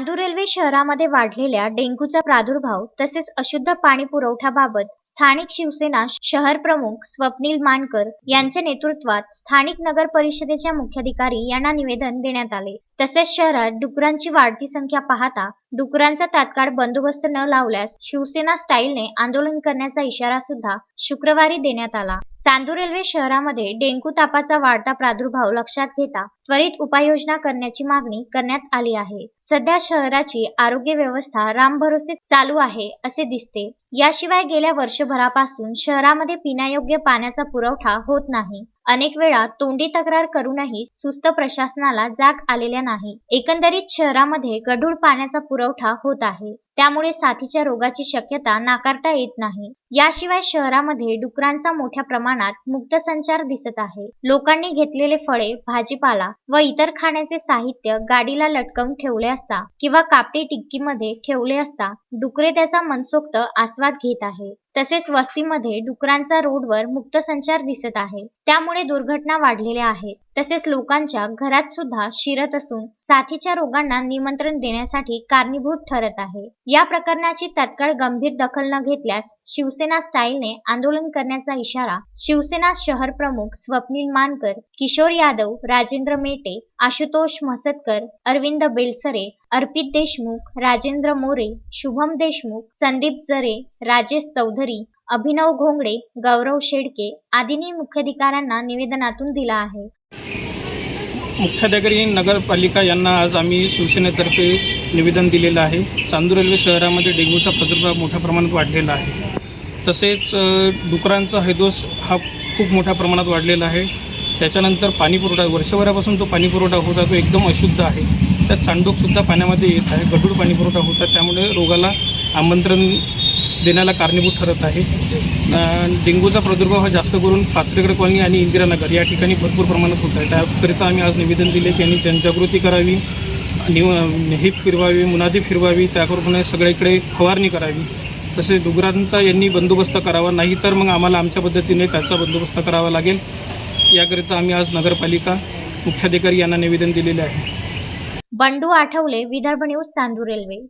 Chandur railway शहरामध्ये वाढलेल्या डेंग्यूचा प्रादुर्भाव तसेच अशुद्ध पाणी पुरवठ्याबाबत स्थानिक शिवसेना शहर प्रमुख स्वप्नील मानकर यांच्या नेतृत्वात स्थानिक नगर परिषदेच्या मुख्याधिकारी यांना निवेदन देण्यात आले. तसेच शहरात डुकरांची वाढती संख्या पाहता डुकरांचा तात्काळ बंदोबस्त न लावल्यास शिवसेना स्टाईलने आंदोलन करण्याचा इशारा सुद्धा शुक्रवारी देण्यात आला. चांदूर रेल्वे शहरामध्ये डेंग्यू तापाचा वाढता प्रादुर्भाव लक्षात घेता त्वरित उपाययोजना करण्याची मागणी करण्यात आली आहे. सध्या शहराची आरोग्य व्यवस्था रामभरोसे चालू आहे असे दिसते. याशिवाय गेल्या वर्षभरापासून शहरामध्ये पिण्यायोग्य पाण्याचा पुरवठा होत नाही. अनेक वेळा तोंडी तक्रार करूनही सुस्त प्रशासनाला जाग आलेल्या नाही. एकंदरीत शहरामध्ये गढूळ पाण्याचा पुरवठा होत आहे. त्यामुळे साथीच्या रोगाची शक्यता नाकारता येत नाही. याशिवाय शहरामध्ये डुकरांचा मोठ्या प्रमाणात मुक्त संचार दिसत आहे. लोकांनी घेतलेले फळे भाजीपाला व इतर खाण्याचे साहित्य गाडीला लटकवून ठेवले असता किंवा कापडी टिक्कीमध्ये ठेवले असता डुकरे त्याचा मनसोक्त आस्वाद घेत आहे. तसेच वस्तीमध्ये डुकरांचा रोडवर मुक्त संचार दिसत आहे. त्यामुळे दुर्घटना वाढलेल्या आहेत. तसेच लोकांच्या घरात सुद्धा शिरत असून साथीच्या रोगांना निमंत्रण देण्यासाठी कारणीभूत ठरत आहे. या प्रकरणाची तत्काळ गंभीर दखल न घेतल्यास शिवसेना स्टाईलने आंदोलन करण्याचा इशारा शिवसेना शहर प्रमुख स्वप्नील मानकर किशोर यादव राजेंद्र मेटे आशुतोष म्हसतकर अरविंद बेलसरे अर्पित देशमुख राजेंद्र मोरे शुभम देशमुख संदीप जरे राजेश चौधरी अभिनव घोंगडे गौरव शेडके आदींनी मुख्याधिकाऱ्यांना निवेदनातून दिला आहे. मुख्याधिकारी नगरपालिका यांना आज आम्ही शिवसेनेतर्फे निवेदन दिलेलं आहे. चांदूर रेल्वे शहरामध्ये डेंग्यूचा प्रादुर्भाव मोठ्या प्रमाणात वाढलेला आहे. तसेच डुकरांचा हैदोस हा खूप मोठ्या प्रमाणात वाढलेला आहे. त्याच्यानंतर पाणीपुरवठा वर्षभरापासून जो पाणीपुरवठा होता तो एकदम अशुद्ध आहे. त्यात चांडोकसुद्धा पाण्यामध्ये येत आहे. गढूळ पाणीपुरवठा होता त्यामुळे रोगाला आमंत्रण देण्याला कारणीभूत ठरत आहे. डेंग्यूचा प्रादुर्भाव हा जास्त करून पात्रेगड कॉलनी आणि इंदिरानगर या ठिकाणी भरपूर प्रमाणात होत आहे. त्याकरिता आम्ही आज निवेदन दिले की यांनी जनजागृती करावी निव हे फिरवावी मुनादी फिरवावी त्याकरून सगळीकडे फवारणी करावी. तसेच डुगरांचा यांनी बंदोबस्त करावा नाही तर मग आम्हाला आमच्या पद्धतीने त्याचा बंदोबस्त करावा लागेल. याकरिता आम्ही आज नगरपालिका मुख्याधिकारी यांना निवेदन दिलेले आहे. Bandu Athawale Vidarbha news Chandur railway.